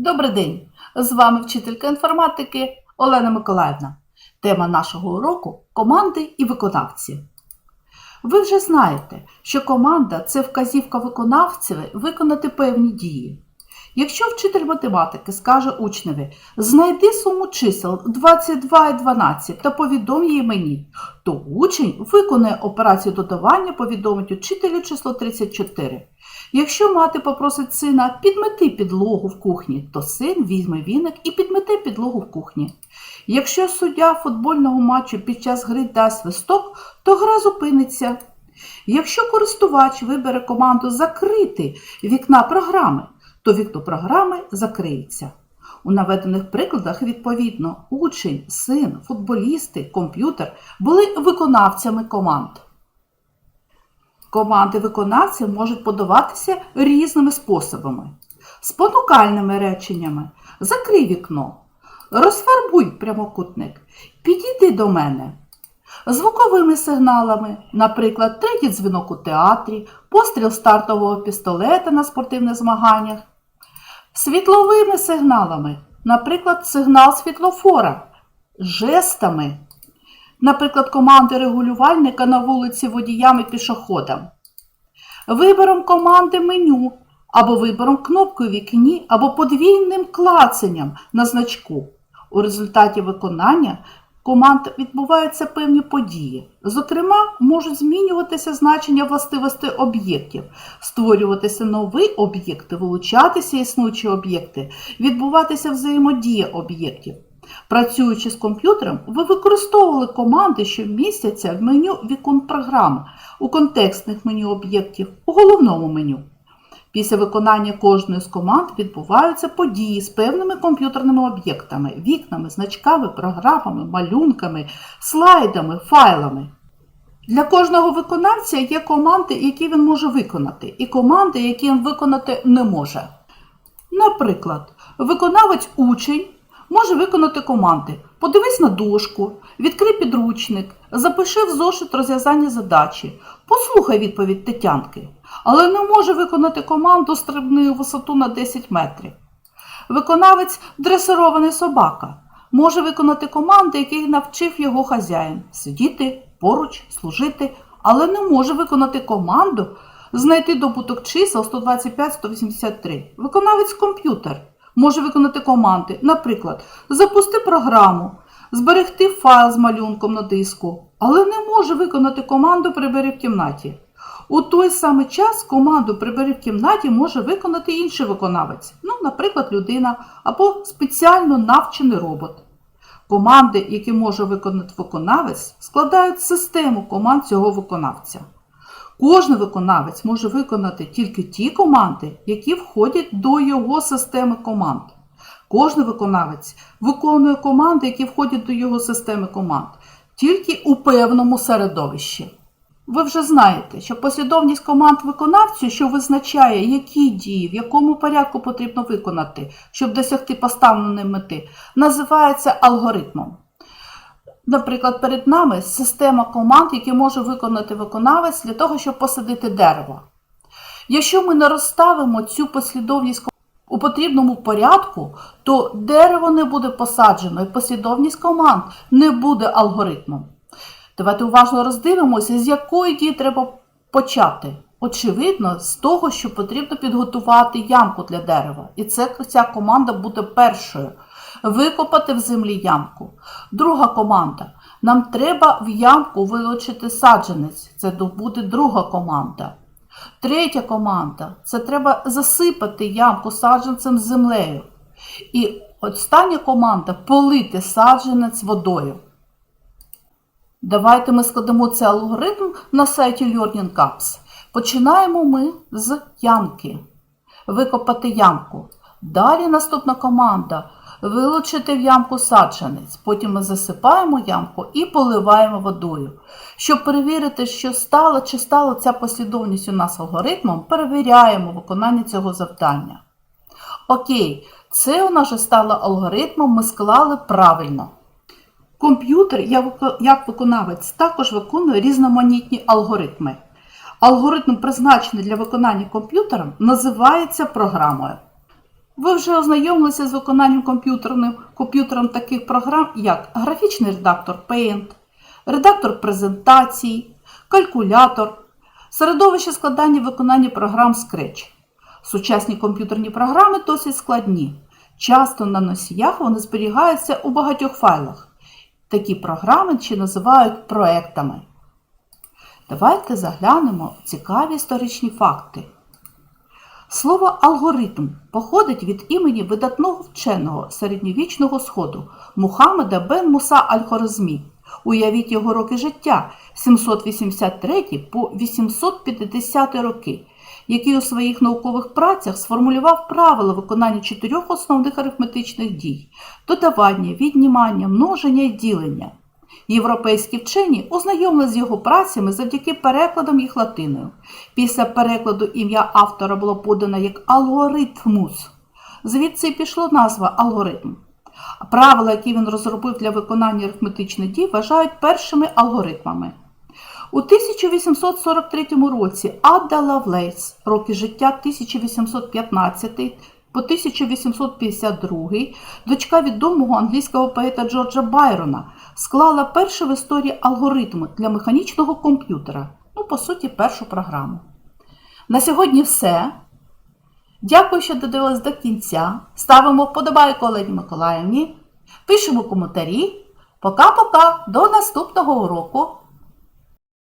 Добрий день! З вами вчителька інформатики Олена Миколаївна. Тема нашого уроку команди і виконавці. Ви вже знаєте, що команда це вказівка виконавців виконати певні дії. Якщо вчитель математики скаже учневі знайди суму чисел 22 і 12 та повідом її мені, то учень виконає операцію додавання, повідомить учителю число 34. Якщо мати попросить сина підмети підлогу в кухні, то син візьме віник і підмете підлогу в кухні. Якщо суддя футбольного матчу під час гри дасть свисток, то гра зупиниться. Якщо користувач вибере команду закрити вікна програми, то вікно програми закриється. У наведених прикладах, відповідно, учень, син, футболісти, комп'ютер були виконавцями команд. Команди виконавців можуть подаватися різними способами: спонукальними реченнями, закрий вікно, розфарбуй прямокутник, підійди до мене. Звуковими сигналами, наприклад, третій дзвінок у театрі, постріл стартового пістолета на спортивних змаганнях, світловими сигналами, наприклад, сигнал світлофора, жестами, наприклад, команди регулювальника на вулиці водіям і пішоходам, вибором команди меню або вибором кнопки у вікні, або подвійним клацанням на значку. У результаті виконання команд відбуваються певні події. Зокрема, можуть змінюватися значення властивостей об'єктів, створюватися нові об'єкти, вилучатися існуючі об'єкти, відбуватися взаємодія об'єктів. Працюючи з комп'ютером, ви використовували команди, що містяться в меню вікон програми, у контекстних меню об'єктів, у головному меню. Після виконання кожної з команд відбуваються події з певними комп'ютерними об'єктами, вікнами, значками, програмами, малюнками, слайдами, файлами. Для кожного виконавця є команди, які він може виконати, і команди, які він виконати не може. Наприклад, виконавець учень може виконати команди Подивись на дошку, відкрий підручник, запиши в зошит розв'язання задачі, послухай відповідь Тетянки, але не може виконати команду стрибни у висоту на 10 метрів. Виконавець дресирований собака може виконати команди, які навчив його хазяїн сидіти поруч, служити, але не може виконати команду знайти добуток чисел 125-183. Виконавець комп'ютер може виконати команди, наприклад, запусти програму, зберегти файл з малюнком на диску, але не може виконати команду Прибери в кімнаті. У той самий час команду Прибери в кімнаті може виконати інший виконавець, ну, наприклад, людина або спеціально навчений робот. Команди, які може виконати виконавець, складають систему команд цього виконавця. Кожен виконавець може виконати тільки ті команди, які входять до його системи команд. Кожен виконавець виконує команди, які входять до його системи команд, тільки у певному середовищі. Ви вже знаєте, що послідовність команд виконавцю, що визначає, які дії, в якому порядку потрібно виконати, щоб досягти поставленої мети, називається алгоритмом. Наприклад, перед нами система команд, які може виконати виконавець для того, щоб посадити дерево. Якщо ми не розставимо цю послідовність у потрібному порядку, то дерево не буде посаджено і послідовність команд не буде алгоритмом. Давайте уважно роздивимося, з якої дії треба почати. Очевидно, з того, що потрібно підготувати ямку для дерева. І це ця команда буде першою. Викопати в землі ямку. Друга команда. Нам треба в ямку вилучити саджанець. Це буде друга команда. Третя команда це треба засипати ямку саджанцем з землею. І остання команда полити саджанець водою. Давайте ми складемо цей алгоритм на сайті Learning Apps. Починаємо ми з ямки. Викопати ямку. Далі наступна команда вилучити в ямку саджанець. Потім ми засипаємо ямку і поливаємо водою. Щоб перевірити, що стало чи стала ця послідовність у нас алгоритмом, перевіряємо виконання цього завдання. Окей, це у нас вже стало алгоритмом, ми склали правильно. Комп'ютер, як виконавець, також виконує різноманітні алгоритми. Алгоритм, призначений для виконання комп'ютером, називається програмою. ви вже ознайомилися з виконанням комп'ютерним комп'ютером таких програм, як графічний редактор Paint, редактор презентацій, калькулятор, середовище складання виконання програм Scratch. Сучасні комп'ютерні програми досить складні. Часто на носіях вони зберігаються у багатьох файлах. Такі програми ще називають проектами. Давайте заглянемо в цікаві історичні факти. Слово алгоритм походить від імені видатного вченого середньовічного сходу Мухаммеда бен Муса Аль-Хорезмі. Уявіть його роки життя 783 по 850 роки, який у своїх наукових працях сформулював правила виконання чотирьох основних арифметичних дій додавання, віднімання, множення і ділення. Європейські вчені ознайомилися з його працями завдяки перекладам їх латиною. Після перекладу ім'я автора було подано як алгоритмус. Звідси пішла назва алгоритм. Правила, які він розробив для виконання арифметичних дій, вважають першими алгоритмами. У 1843 році Ада Лавлейс, роки життя 1815 по 1852, дочка відомого англійського поета Джорджа Байрона, склала перший в історії алгоритм для механічного комп'ютера, ну, по суті, першу програму. На сьогодні все. Дякую, що додивились до кінця. Ставимо вподобайку Олені Миколаївні, пишемо коментарі. Пока-пока, до наступного уроку!